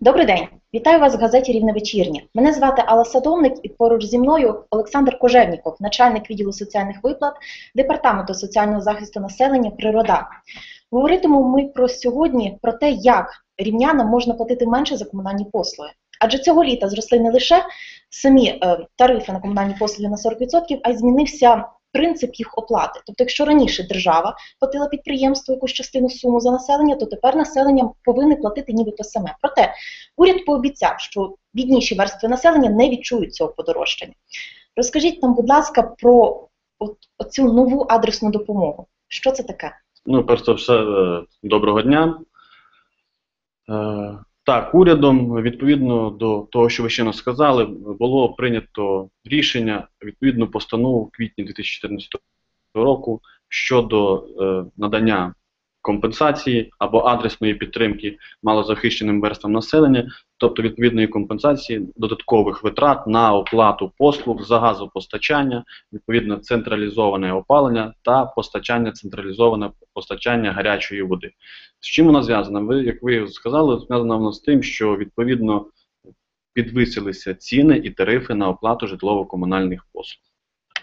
Добрий день, вітаю вас в газеті Рівне вечірнє. Мене звати Алла Садовник і поруч зі мною Олександр Кожевніков, начальник відділу соціальних виплат Департаменту соціального захисту населення Природа. Говоритимемо ми про сьогодні про те, як рівнянам можна платити менше за комунальні послуги. Адже цього літа зросли не лише самі е, тарифи на комунальні послуги на 40%, а й змінився принцип їх оплати. Тобто, якщо раніше держава платила підприємству якусь частину суму за населення, то тепер населення повинні платити нібито саме. Проте уряд пообіцяв, що бідніші верстви населення не відчують цього подорожчання. Розкажіть нам, будь ласка, про цю нову адресну допомогу. Що це таке? Ну, перш за все, е, доброго дня. Так, урядом, відповідно до того, що ви ще нас сказали, було прийнято рішення відповідну постанову в квітні 2014 року щодо е, надання компенсації або адресної підтримки малозахищеним верствам населення, тобто відповідної компенсації додаткових витрат на оплату послуг за газопостачання, відповідно централізоване опалення та постачання централізоване постачання гарячої води. З чим вона зв'язана? Ви, як ви сказали, зв'язана вона з тим, що відповідно підвисилися ціни і тарифи на оплату житлово-комунальних послуг.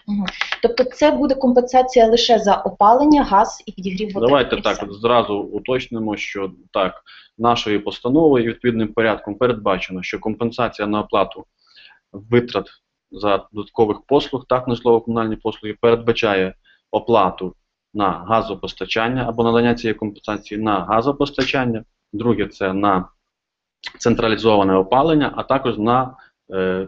Угу. Тобто це буде компенсація лише за опалення, газ і підігрів води? Давайте і так все. зразу уточнимо, що так, нашою постановою відповідним порядком передбачено, що компенсація на оплату витрат за додаткових послуг, так на житлово-комунальні послуги, передбачає оплату на газопостачання або надання цієї компенсації на газопостачання, друге це на централізоване опалення, а також на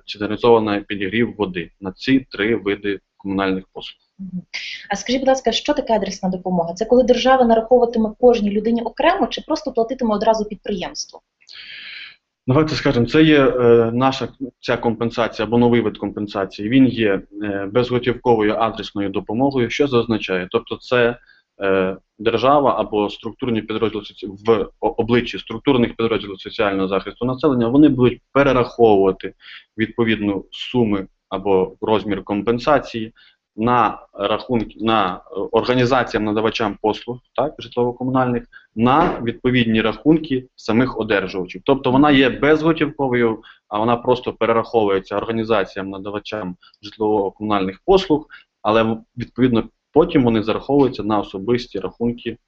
централізований підігрів води на ці три види комунальних послуг. А скажіть, будь ласка, що таке адресна допомога? Це коли держава нараховуватиме кожній людині окремо чи просто платитиме одразу підприємству? Давайте скажемо, це є е, наша ця компенсація або новий вид компенсації. Він є е, безготівковою адресною допомогою. Що це означає? Тобто, це держава або структурні підрозділи в обличчі структурних підрозділів соціального захисту населення, вони будуть перераховувати відповідну суми або розмір компенсації на рахунки на е, організаціям надавачам послуг, так житлово-комунальних, на відповідні рахунки самих одержувачів. Тобто вона є безготівковою, а вона просто перераховується організаціям надавачам житлово-комунальних послуг, але відповідно потім вони зараховуються на особисті рахунки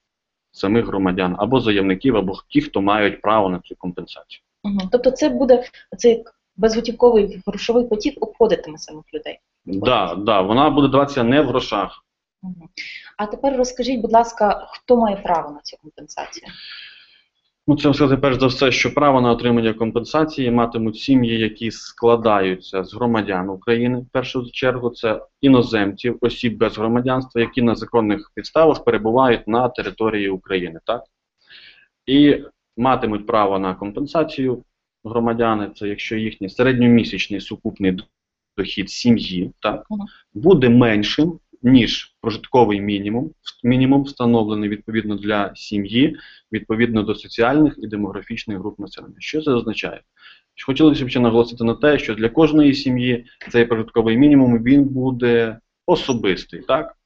самих громадян або заявників, або ті, хто мають право на цю компенсацію. Угу. Тобто це буде цей безготівковий грошовий потік обходитиме самих людей. Да, да, вона буде даватися не в грошах. Угу. А тепер розкажіть, будь ласка, хто має право на цю компенсацію? Ну, це сказати перш за все, що право на отримання компенсації матимуть сім'ї, які складаються з громадян України. В першу чергу це іноземців, осіб без громадянства, які на законних підставах перебувають на території України, так? І матимуть право на компенсацію громадяни, це якщо їхній середньомісячний сукупний дохід сім'ї, так, буде меншим, ніж прожитковий мінімум, мінімум встановлений відповідно для сім'ї, відповідно до соціальних і демографічних груп населення. Що це означає? Хотілося б ще наголосити на те, що для кожної сім'ї цей прожитковий мінімум він буде особистий. так?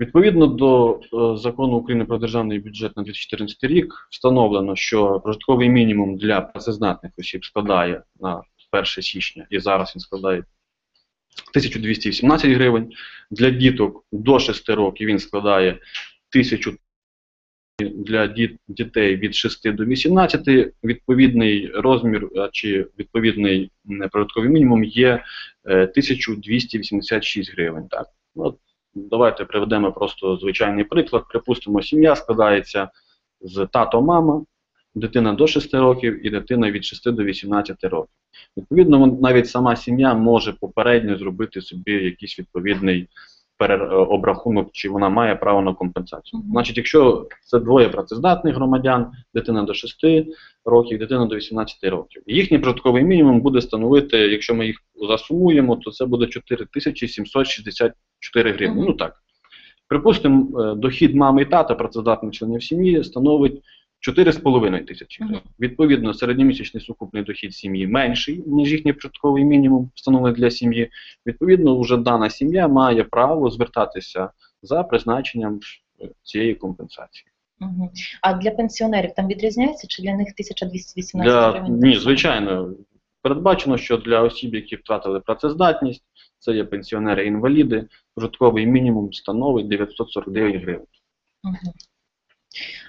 Відповідно до е, закону України про державний бюджет на 2014 рік встановлено, що прожитковий мінімум для працездатних осіб складає на 1 січня і зараз він складає 1218 гривень. Для діток до 6 років він складає 1000 для дітей від 6 до 18 відповідний розмір чи відповідний м, прожитковий мінімум є е, 1286 гривень. Так? От, давайте приведемо просто звичайний приклад. Припустимо, сім'я складається з тато, мама, дитина до 6 років і дитина від 6 до 18 років. Відповідно, навіть сама сім'я може попередньо зробити собі якийсь відповідний перер- е, обрахунок, чи вона має право на компенсацію. Мгм. Значить, якщо це двоє працездатних громадян, дитина до 6 років, дитина до 18 років. Їхній прожитковий мінімум буде становити, якщо ми їх засумуємо, то це буде 4764 гривні. Мгм. Ну так. Припустимо, е, дохід мами і тата працездатних членів сім'ї становить 4,5 тисячі гривень. Відповідно, середньомісячний сукупний дохід сім'ї менший, ніж їхній прожитковий мінімум, встановлений для сім'ї. Відповідно, вже дана сім'я має право звертатися за призначенням цієї компенсації. А для пенсіонерів там відрізняється, чи для них 1218 Для гривень? ні, звичайно, передбачено, що для осіб, які втратили працездатність, це є пенсіонери, інваліди, прожитковий мінімум становить 949 гривень.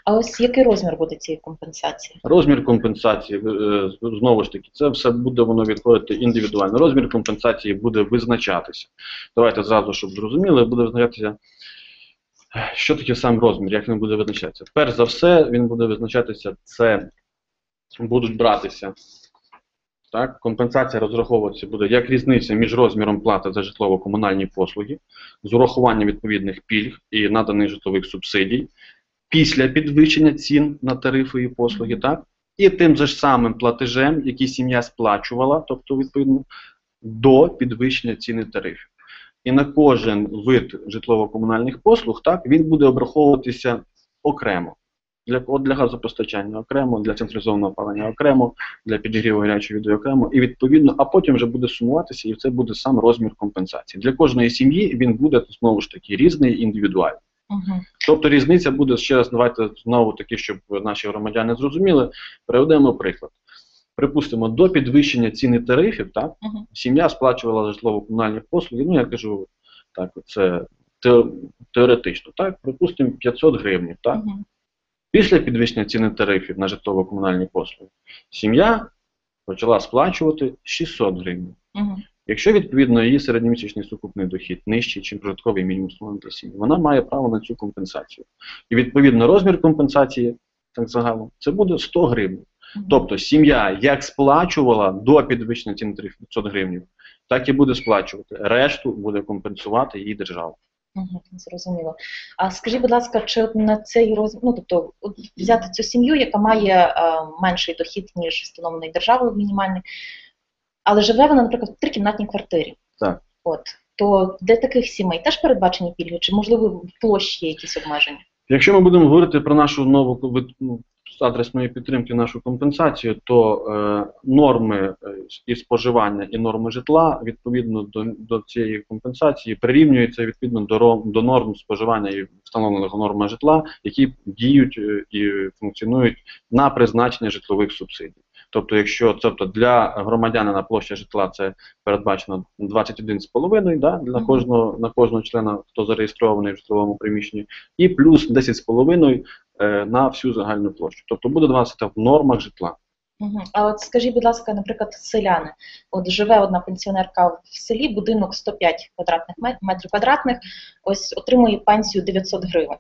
А ось який розмір буде цієї компенсації? Розмір компенсації, е, знову ж таки, це все буде воно відходити індивідуально. Розмір компенсації буде визначатися. Давайте зразу, щоб зрозуміли, буде визначатися, що таке сам розмір, як він буде визначатися. Перш за все, він буде визначатися, це будуть братися. Так, компенсація розраховуватися буде як різниця між розміром плати за житлово-комунальні послуги, з урахуванням відповідних пільг і наданих житлових субсидій, після підвищення цін на тарифи і послуги, так? І тим же ж самим платежем, який сім'я сплачувала, тобто відповідно до підвищення ціни тарифів. І на кожен вид житлово-комунальних послуг, так, він буде обраховуватися окремо. Для, от для газопостачання окремо, для централізованого опалення окремо, для підігріву гарячої води окремо, і відповідно, а потім вже буде сумуватися, і це буде сам розмір компенсації. Для кожної сім'ї він буде знову ж таки різний індивідуальний. Угу. Тобто різниця буде ще раз, давайте знову таки, щоб наші громадяни зрозуміли, приведемо приклад. Припустимо, до підвищення ціни тарифів, так, Угу. сім'я сплачувала житлово-комунальні послуги, ну я кажу, так, це теоретично, так, припустимо 500 гривень, так. Угу. Після підвищення ціни тарифів на житлово-комунальні послуги, сім'я почала сплачувати 600 гривень. Угу. Якщо відповідно її середньомісячний сукупний дохід нижчий, ніж прожитковий мінімум встановлений для сім'ї, вона має право на цю компенсацію. І відповідно розмір компенсації, так загалом, це буде 100 гривень. Тобто сім'я як сплачувала до підвищення тарифів 500 гривень, так і буде сплачувати. Решту буде компенсувати її держава. Угу, зрозуміло. А скажіть, будь ласка, чи на цей розмір, ну тобто взяти цю сім'ю, яка має е, менший дохід, ніж встановлений державою мінімальний, але живе вона, наприклад, в трикімнатній квартирі. Так. От то для таких сімей теж передбачені пільги, чи можливо в площі є якісь обмеження? Якщо ми будемо говорити про нашу нову ну, адресної підтримки, нашу компенсацію, то е, норми е, і споживання і норми житла відповідно до, до цієї компенсації прирівнюються відповідно до, до норм споживання і встановлених норм житла, які діють е, і функціонують на призначення житлових субсидій. Тобто, якщо тобто для громадянина площа житла це передбачено 21,5 да, для кожного на кожного члена, хто зареєстрований в житловому приміщенні, і плюс 10,5 е, на всю загальну площу. Тобто буде даватися в нормах житла. А от скажіть, будь ласка, наприклад, селяни. От живе одна пенсіонерка в селі, будинок 105 квадратних метрів квадратних, ось отримує пенсію 900 гривень,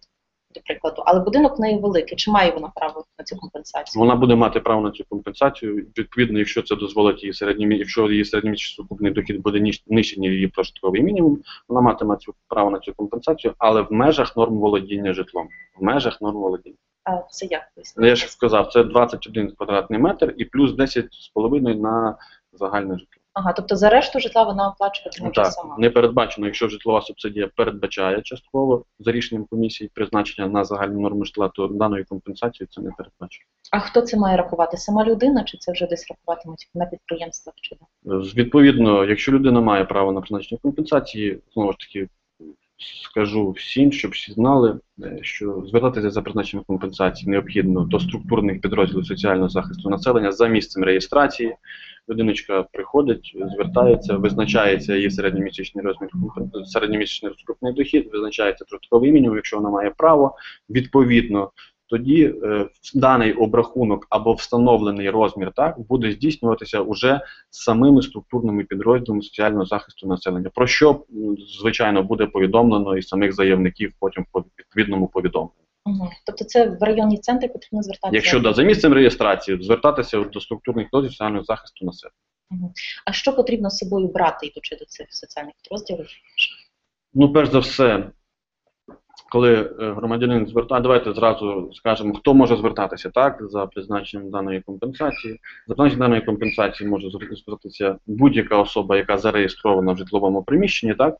до прикладу. Але будинок в неї великий. Чи має вона право на цю компенсацію? Вона буде мати право на цю компенсацію. Відповідно, якщо це дозволить її середній, якщо її середньомісячний сукупний дохід буде нижчий, ніж її прожитковий мінімум, вона матиме цю право на цю компенсацію, але в межах норм володіння житлом. В межах норм володіння. А це як Ну, пояснити? Я ж сказав, це 21 квадратний метр і плюс 10,5 на загальне житло. Ага, тобто за решту житла вона оплачуватиме вже Так, сама. не передбачено, якщо житлова субсидія передбачає частково за рішенням комісії призначення на загальну норму житла, то даної компенсації це не передбачено. А хто це має рахувати? Сама людина, чи це вже десь рахуватимуть на підприємствах? Чи де? З- Відповідно, якщо людина має право на призначення компенсації, знову ж таки скажу всім, щоб всі знали, е, що звертатися за призначенням компенсації необхідно до структурних підрозділів соціального захисту населення за місцем реєстрації. Людиночка приходить, звертається, визначається її середньомісячний розмір середньомісячний розкупний дохід, визначається прожитковий мінімум, якщо вона має право. Відповідно, тоді е, даний обрахунок або встановлений розмір так буде здійснюватися уже самими структурними підрозділами соціального захисту населення, про що звичайно буде повідомлено і самих заявників потім по відповідному повідомленню. Угу. Тобто це в районні центри потрібно звертатися? Якщо да, за місцем реєстрації звертатися до структурних підрозділів соціального захисту населення. А що потрібно з собою брати, йдучи до цих соціальних підрозділів? Ну, перш за все, коли е, громадянин звертає, давайте зразу скажемо, хто може звертатися так за призначенням даної компенсації. За призначенням даної компенсації може звертатися будь-яка особа, яка зареєстрована в житловому приміщенні, так.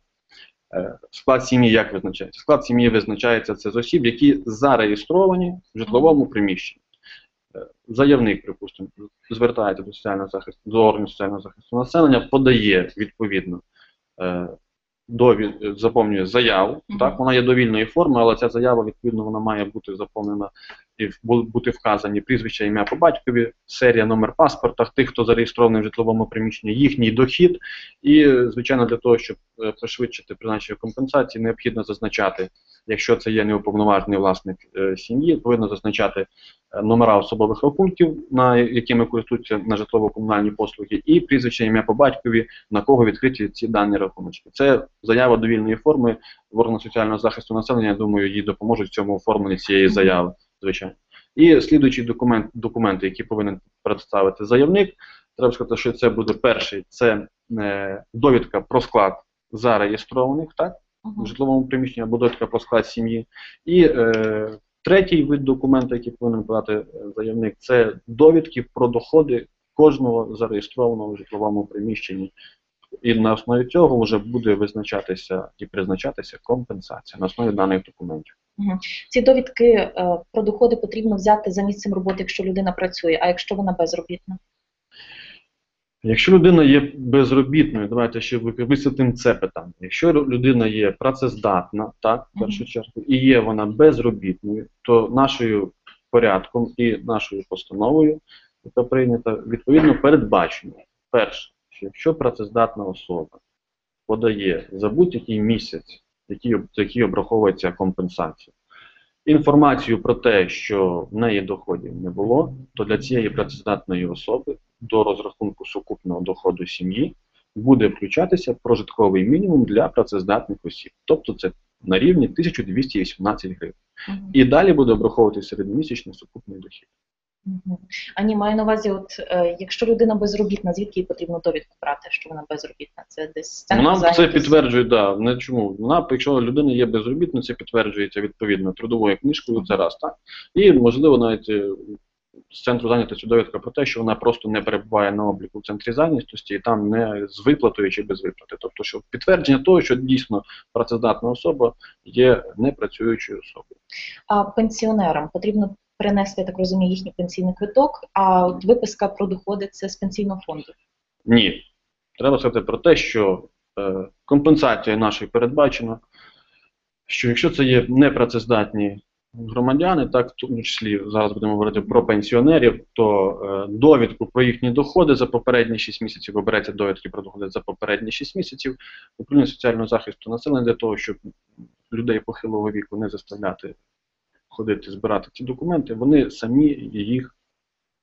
Е, Склад сім'ї як визначається? Склад сім'ї визначається це з осіб, які зареєстровані в житловому приміщенні. Е, Заявник, припустимо, звертається до соціального захисту, до органів соціального захисту населення, подає відповідно е, довід, заповнює заяву. Так, вона є довільної форми, але ця заява, відповідно, вона має бути заповнена і бути вказані прізвище, ім'я по батькові, серія, номер паспорта, тих, хто зареєстрований в житловому приміщенні, їхній дохід. І, звичайно, для того, щоб е, пришвидшити призначення компенсації, необхідно зазначати, якщо це є неуповноважений власник е, сім'ї, повинно зазначати е, номера особових рахунків, на якими користуються на житлово-комунальні послуги, і прізвище ім'я по батькові, на кого відкриті ці дані рахуночки. Це заява довільної форми в органах соціального захисту населення. Я думаю, їй допоможуть в цьому оформленні цієї заяви, звичайно. І слідуючий документ, документи, які повинен представити заявник, треба сказати, що це буде перший, це е, довідка про склад зареєстрованих, так, в житловому приміщенні або довідка про склад сім'ї. І е, третій вид документа, який повинен подати е, заявник, це довідки про доходи кожного зареєстрованого в житловому приміщенні. І на основі цього вже буде визначатися і призначатися компенсація на основі даних документів. Ці довідки е, про доходи потрібно взяти за місцем роботи, якщо людина працює, а якщо вона безробітна. Якщо людина є безробітною, давайте ще ви- висвітлимо це питання. Якщо людина є працездатна, так, в першу чергу, і є вона безробітною, то нашою порядком і нашою постановою, яка прийнята, відповідно передбачено. Перше, що якщо працездатна особа подає за будь-який місяць, за який обраховується компенсація, інформацію про те, що в неї доходів не було, то для цієї працездатної особи до розрахунку сукупного доходу сім'ї буде включатися прожитковий мінімум для працездатних осіб. Тобто це на рівні 1218 гривень. І далі буде обраховуватися середньомісячний сукупний дохід. Ані, маю на увазі, от е, якщо людина безробітна, звідки їй потрібно довідку брати, що вона безробітна? Це десь з центру Вона це зайнятості? підтверджує, да, не чому. Вона, якщо людина є безробітною, це підтверджується відповідно трудовою книжкою, це раз, так? І можливо навіть е, з центру зайнятості довідка про те, що вона просто не перебуває на обліку в центрі зайнятості і там не з виплатою чи без виплати. Тобто, що підтвердження того, що дійсно працездатна особа є непрацюючою особою. А пенсіонерам потрібно принести, я так розумію, їхній пенсійний квиток, а от виписка про доходи це з пенсійного фонду. Ні. Треба сказати про те, що е, компенсація нашої передбачена, що якщо це є непрацездатні громадяни, так, в тому числі зараз будемо говорити про пенсіонерів, то е, довідку про їхні доходи за попередні 6 місяців, бо береться довідки про доходи за попередні 6 місяців, управління соціального захисту населення для того, щоб людей похилого віку не заставляти ходити збирати ці документи, вони самі їх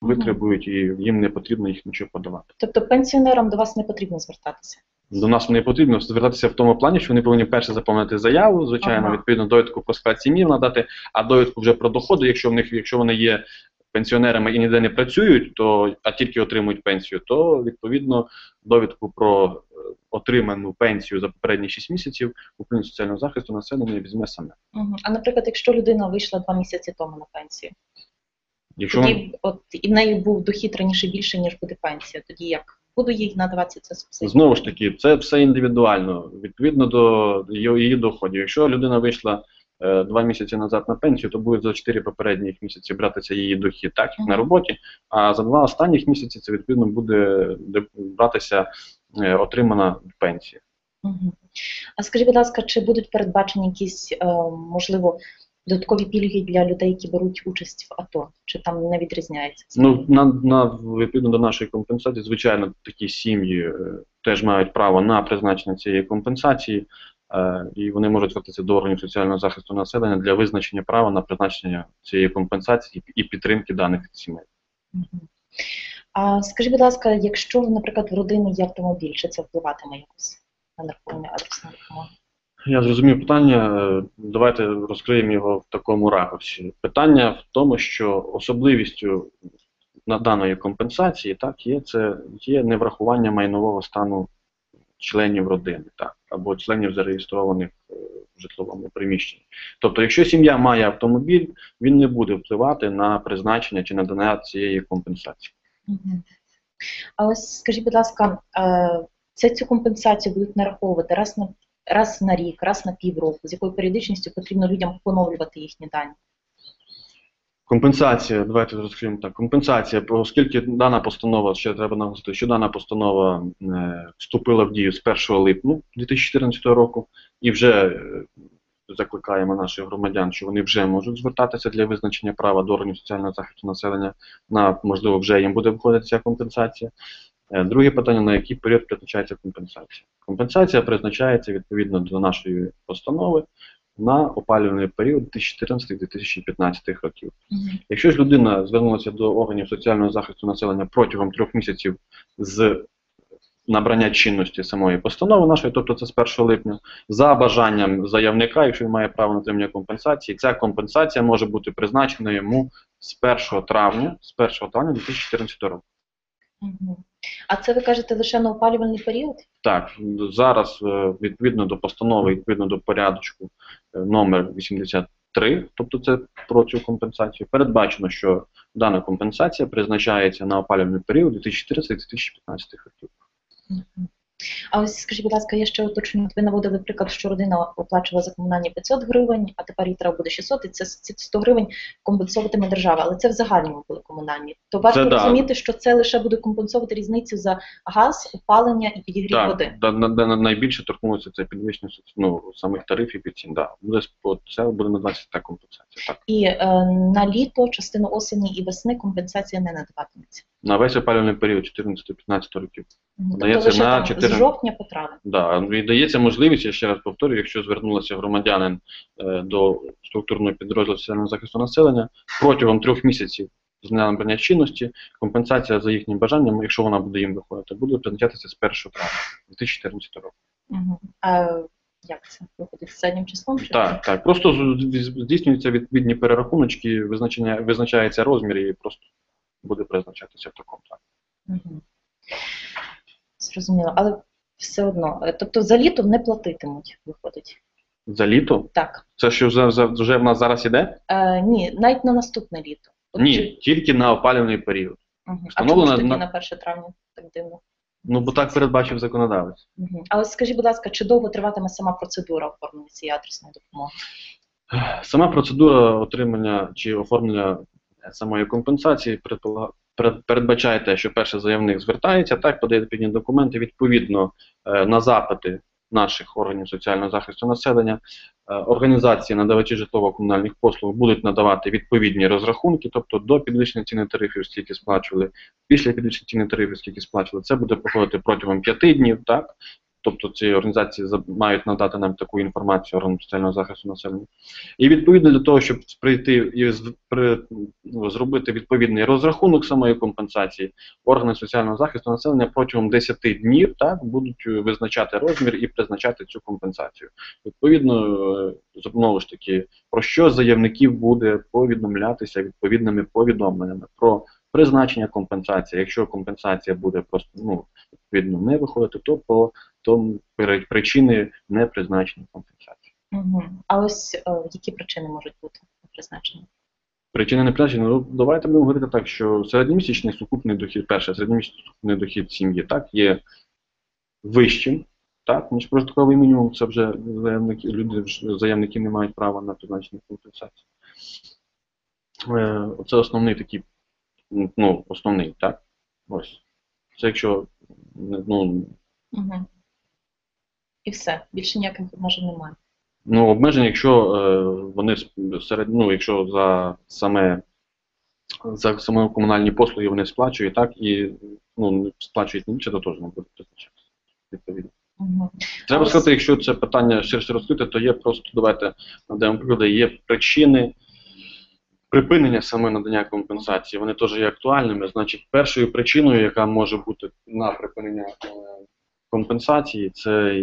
витребують і їм не потрібно їх нічого подавати. Тобто пенсіонерам до вас не потрібно звертатися. До нас не потрібно звертатися в тому плані, що вони повинні перше заповнити заяву, звичайно, Ага. відповідно довідку про склад сім'ї надати, а довідку вже про доходи, якщо в них, якщо вони є пенсіонерами і ніде не працюють, то а тільки отримують пенсію, то відповідно довідку про е, отриману пенсію за попередні 6 місяців управління соціального захисту населення візьме саме. А наприклад, якщо людина вийшла два місяці тому на пенсію, Якщо вона- тоді от і в неї був дохід раніше більше, ніж буде пенсія, тоді як буду їй надаватися ця субсидія? Знову ж таки, це все індивідуально, відповідно до її, доходів. Якщо людина вийшла два місяці назад на пенсію, то буде за чотири попередніх місяці братися її дохід, так як на роботі. А за два останніх місяці це відповідно буде братися е, отримана пенсія. А скажіть, будь ласка, чи будуть передбачені якісь, е, можливо, додаткові пільги для людей, які беруть участь в АТО? Чи там не відрізняється? Ну на, на відповідно до нашої компенсації, звичайно, такі сім'ї е, теж мають право на призначення цієї компенсації, е, і вони можуть звертатися до органів соціального захисту населення для визначення права на призначення цієї компенсації і підтримки даних сімей. А скажіть, будь ласка, якщо, наприклад, в родини є автомобіль, чи це впливатиме якось на нарахування адресної допомоги? Я зрозумів питання. е, Давайте розкриємо його в такому ракурсі. Питання в тому, що особливістю на даної компенсації так є це є неврахування майнового стану членів родини, так або членів зареєстрованих е, в житловому приміщенні. Тобто, якщо сім'я має автомобіль, він не буде впливати на призначення чи надання цієї компенсації. А ось скажіть, будь ласка, е, це цю компенсацію будуть нараховувати раз на раз на рік, раз на півроку, з якою періодичністю потрібно людям поновлювати їхні дані? Компенсація, давайте розкриємо так. Компенсація, оскільки дана постанова, ще треба наголосити, що дана постанова е, вступила в дію з 1 липня 2014 року, і вже е, закликаємо наших громадян, що вони вже можуть звертатися для визначення права до органів соціального захисту населення. На можливо, вже їм буде виходити ця компенсація. Е, Друге питання: на який період призначається компенсація? Компенсація призначається відповідно до нашої постанови на опалювальний період 2014-2015 років. Якщо ж людина звернулася до органів соціального захисту населення протягом трьох місяців з набрання чинності самої постанови нашої, тобто це з 1 липня, за бажанням заявника, якщо він має право на отримання компенсації, ця компенсація може бути призначена йому з 1 травня, з 1 травня 2014 року. А це ви кажете лише на опалювальний період? Так, зараз е, відповідно до постанови, відповідно до порядочку е, номер 83, тобто це про цю компенсацію, передбачено, що дана компенсація призначається на опалювальний період 2014-2015 років. А ось скажіть, будь ласка, я ще уточню. Ви наводили приклад, що родина оплачувала за комунальні 500 гривень, а тепер їй треба буде 600, і це ці 100 гривень компенсовуватиме держава. Але це в загальному були комунальні. То варто Це да. розуміти, що це лише буде компенсовувати різницю за газ, опалення і підігрів води. Так, да, на, найбільше торкнулося це підвищення ну, самих тарифів і цін. Да. Буде, це буде надаватися та компенсація. Так. І е, на літо, частину осені і весни компенсація не надаватиметься. На весь опалювальний період 14-15 років. Тобто Дається на там, з жовтня по травень. Да, ну, і дається можливість, я ще раз повторюю, якщо звернулася громадянин е, до структурного підрозділу соціального захисту населення протягом трьох місяців з дня набрання чинності, компенсація за їхнім бажанням, якщо вона буде їм виходити, буде призначатися з 1 травня 2014 року. Мгм. А як це виходить з заднім числом? чи Так, так. Просто здійснюються відповідні перерахуночки, визначення, визначається розмір і просто буде призначатися в такому так. Мгм. Зрозуміло, але все одно. Тобто за літо не платитимуть, виходить. За літо? Так. Це що вже, вже- вже в нас зараз іде? Е, ні, навіть на наступне літо. От Ні, чи- тільки на опалювальний період. Мгм. А чому ж на- на 1 травня так дивно? Ну бо так передбачив законодавець. Мгм. А ось скажіть, будь ласка, чи довго триватиме сама процедура оформлення цієї адресної допомоги? Сама процедура отримання чи оформлення самої компенсації передбачає те, що перший заявник звертається, так подає відповідні документи відповідно е, на запити наших органів соціального захисту населення. е, Організації надавачі житлово-комунальних послуг будуть надавати відповідні розрахунки, тобто до підвищення ціни тарифів, скільки сплачували, після підвищення ціни тарифів, скільки сплачували. Це буде проходити протягом п'яти днів, так. Тобто ці організації за- мають надати нам таку інформацію органам соціального захисту населення. І відповідно для того, щоб прийти і ну, зробити відповідний розрахунок самої компенсації, органи соціального захисту населення протягом 10 днів так, будуть е, визначати розмір і призначати цю компенсацію. Відповідно, е, знову ж таки, про що заявників буде повідомлятися відповідними повідомленнями про призначення компенсації. Якщо компенсація буде просто ну, відповідно не виходити, то про то причини не призначення компенсації. Угу. А ось е, які причини можуть бути призначені? Причини не призначення, ну давайте будемо говорити так, що середньомісячний сукупний дохід, перше, середньомісячний сукупний дохід сім'ї так, є вищим, так, ніж прожитковий мінімум, це вже заявники, люди, заявники не мають права на призначення компенсації. Е, Це основний такий, ну, основний, так? Ось. Це якщо ну, Угу. І все, більше ніяких обмежень немає. Ну, обмеження, якщо е, вони серед, ну, якщо за саме за саме комунальні послуги вони сплачують, так і ну, не сплачують більше, то теж не буде призначатися. Відповідно. Угу. Треба сказати, якщо це питання ширше розкрите, то є просто давайте надаємо приклади, є причини припинення саме надання компенсації. Вони теж є актуальними. Значить, першою причиною, яка може бути на припинення е, компенсації, це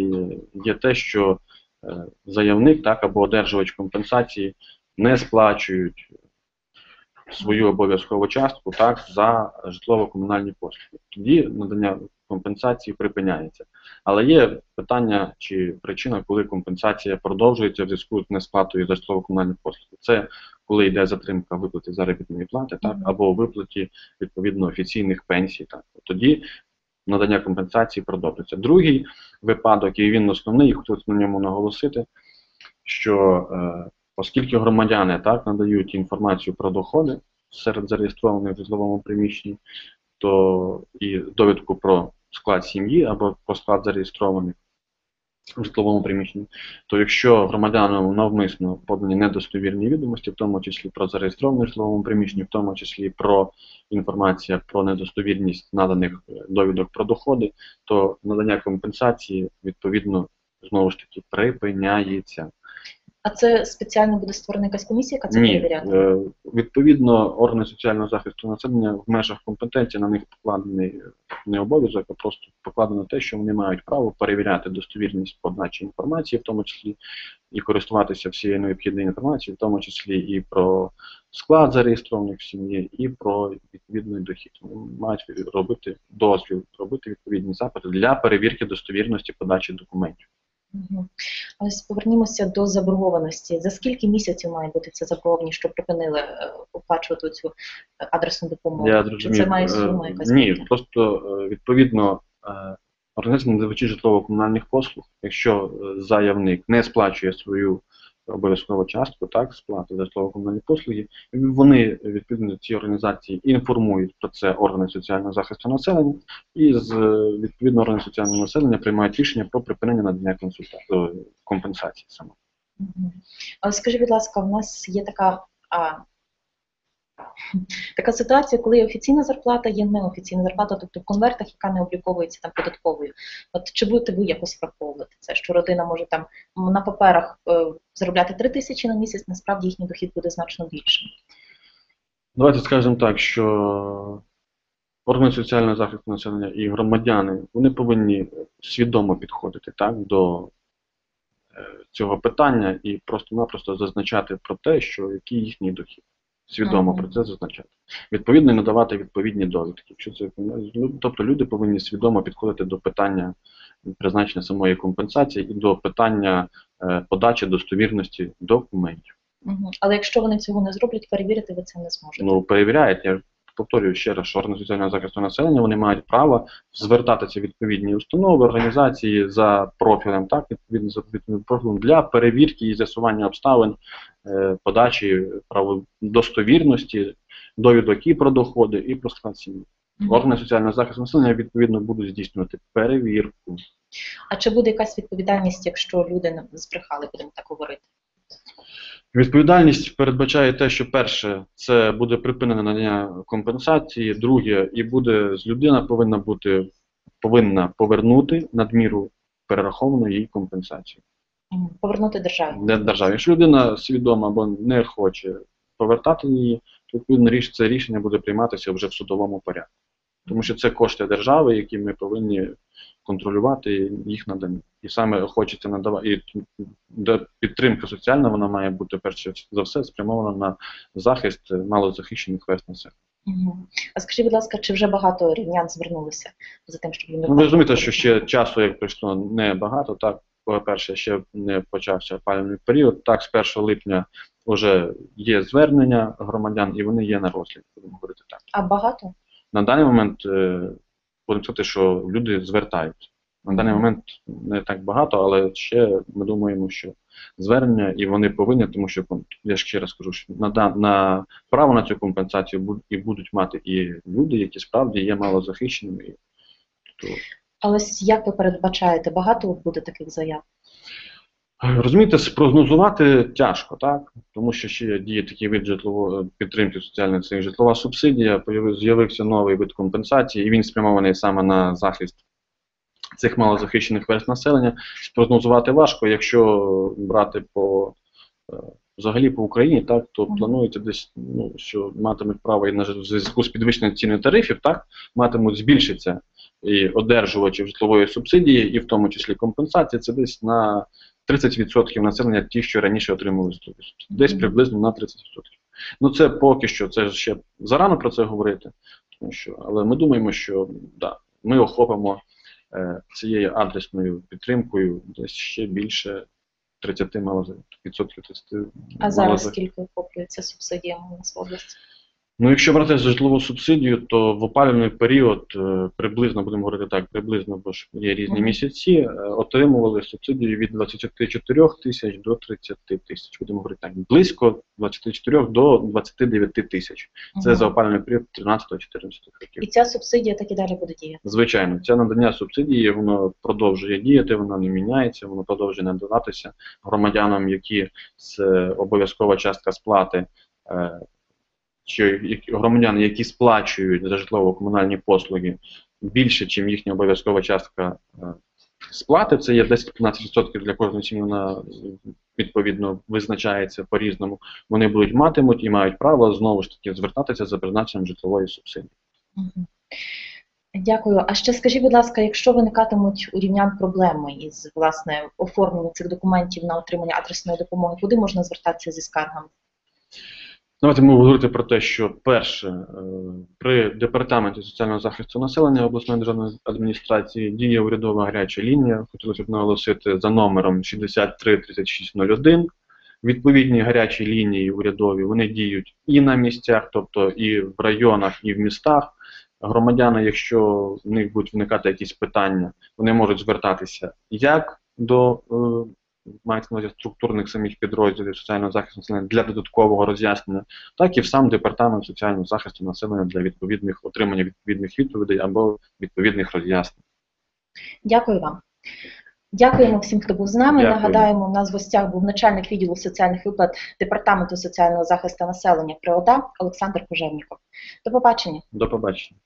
є те, що е, заявник так або одержувач компенсації не сплачують свою обов'язкову частку так за житлово-комунальні послуги. Тоді надання компенсації припиняється. Але є питання чи причина, коли компенсація продовжується в зв'язку з несплатою за житлово-комунальні послуги. Це коли йде затримка виплати заробітної плати, так або виплаті відповідно офіційних пенсій. Так тоді надання компенсації продовжується. Другий випадок, і він основний, і хотілося на ньому наголосити, що е, оскільки громадяни так надають інформацію про доходи серед зареєстрованих в житловому приміщенні, то і довідку про склад сім'ї або про склад зареєстрованих в житловому приміщенні, то якщо громадянам навмисно подані недостовірні відомості, в тому числі про зареєстровані в житловому приміщенні, в тому числі про інформація про недостовірність наданих е, довідок про доходи, то надання компенсації відповідно знову ж таки припиняється. А це спеціально буде створена якась комісія, яка це Ні, перевіряти? е, відповідно, органи соціального захисту населення в межах компетенції на них покладений е, не обов'язок, а просто покладено те, що вони мають право перевіряти достовірність подачі інформації, в тому числі і користуватися всією необхідною інформацією, в тому числі і про склад зареєстрованих в сім'ї, і про відповідний дохід. Вони мають робити дозвіл, робити відповідні запити для перевірки достовірності подачі документів. Мгм. Ось повернімося до заборгованості. За скільки місяців має бути ця заборгованість, щоб припинили е, оплачувати цю е, адресну допомогу? Я Чи це має Е, сума якась Ні, бути? просто відповідно організація надавачі житлово-комунальних послуг, якщо заявник не сплачує свою обов'язкову частку, так, сплати за житлово-комунальні послуги, вони відповідно ці організації інформують про це органи соціального захисту населення, і з відповідно органи соціального населення приймають рішення про припинення надання консульта- е, компенсації саме. Скажи, будь ласка, у нас є така, а, така ситуація, коли офіційна зарплата, є неофіційна зарплата, тобто в конвертах, яка не обліковується там податковою. От чи будете ви якось враховувати це, що родина може там на паперах е, заробляти 3 тисячі на місяць, насправді їхній дохід буде значно більшим. Давайте скажемо так, що органи соціального захисту населення і громадяни вони повинні свідомо підходити так, до е, цього питання і просто-напросто зазначати про те, що який їхній дохід. Свідомо про це зазначати. Відповідно, і надавати відповідні довідки. Чи це, ну, тобто люди повинні свідомо підходити до питання призначення самої компенсації і до питання е, подачі достовірності документів. Але якщо вони цього не зроблять, перевірити ви це не зможете. ну, перевіряють. Я повторюю ще раз, що органи соціального захисту населення вони мають право звертатися в відповідні установи, організації за профілем, так, відповідно за відповідним профілем для перевірки і з'ясування обставин е, подачі праводостовірності, довідок і про доходи, і про склад сім'ї. Органи соціального захисту населення відповідно будуть здійснювати перевірку. А чи буде якась відповідальність, якщо люди збрехали, будемо так говорити? Відповідальність передбачає те, що перше це буде припинене надання компенсації, друге, і буде з людина повинна бути повинна повернути надміру перераховану їй компенсацію. Повернути державі. Де державі. Якщо людина свідома або не хоче повертати її, то відповідно це рішення буде прийматися вже в судовому порядку. Тому що це кошти держави, які ми повинні контролювати їх надання. І саме хочеться надавати і підтримка соціальна, вона має бути перше за все спрямована на захист малозахищених верст населення. А скажіть, будь ласка, чи вже багато рівнян звернулися за тим, щоб Ну, ви розумієте, що ще часу, як пройшло, небагато. Так, по-перше, ще не почався опалювальний період. Так, з 1 липня вже є звернення громадян, і вони є на розгляді, будемо говорити так. А багато? На даний момент е, будемо сказати, що люди звертаються. На даний момент не так багато, але ще ми думаємо, що звернення і вони повинні, тому що кон- я ще раз кажу, що на, на право на цю компенсацію і будуть мати і люди, які справді є малозахищеними. Тобто, Але як ви передбачаєте, багато буде таких заяв? Розумієте, спрогнозувати тяжко, так? Тому що ще діє такий вид житлової підтримки соціальної це житлова субсидія, з'явився новий вид компенсації, і він спрямований саме на захист цих малозахищених верст населення. Спрогнозувати важко, якщо брати по е, взагалі по Україні, так, то планується десь, ну, що матимуть право і на зв'язку з підвищенням ціни тарифів, так, матимуть збільшитися і одержувачів житлової субсидії, і в тому числі компенсації, це десь на 30% населення ті, що раніше отримували житлові субсидії. Десь приблизно на 30%. Ну це поки що, це ще зарано про це говорити. Тому що, але ми думаємо, що да, ми охопимо е, цією адресною підтримкою десь ще більше 30 малоза- відсотків 30 А зараз скільки охоплюється субсидіями у нас в області? Ну, якщо брати за житлову субсидію, то в опалювальний період е, приблизно, будемо говорити так, приблизно, бо ж є різні місяці, е, отримували субсидію від 24 тисяч до 30 тисяч. Будемо говорити так, близько 24 до 29 тисяч. Це за опалювальний період 13-14 років. І ця субсидія так і далі буде діяти. Звичайно, це надання субсидії, воно продовжує діяти, воно не міняється, воно продовжує надаватися громадянам, які з е, обов'язкова частка сплати, які- громадяни, які сплачують за житлово-комунальні послуги більше, ніж їхня обов'язкова частка е, сплати, це є 10-15% для кожної сім'ї, вона відповідно визначається по-різному. Вони будуть матимуть і мають право знову ж таки звертатися за призначенням житлової субсидії. Дякую. А ще скажіть, будь ласка, якщо виникатимуть у рівнян проблеми із власне оформленням цих документів на отримання адресної допомоги, куди можна звертатися зі скаргами? Давайте ми говорити про те, що перше, е, при департаменті соціального захисту населення обласної державної адміністрації діє урядова гаряча лінія. Хотілося б наголосити за номером 633601. Відповідні гарячі лінії урядові вони діють і на місцях, тобто і в районах, і в містах. Громадяни, якщо в них будуть виникати якісь питання, вони можуть звертатися як до е, мається на увазі структурних самих підрозділів соціального захисту населення для додаткового роз'яснення, так і в сам департамент соціального захисту населення для відповідних отримання відповідних відповідей або відповідних роз'яснень. Дякую вам. Дякуємо всім, хто був з нами. Дякую. Нагадаємо, у нас в гостях був начальник відділу соціальних виплат Департаменту соціального захисту населення при ОДА Олександр Кожевніков. До побачення. До побачення.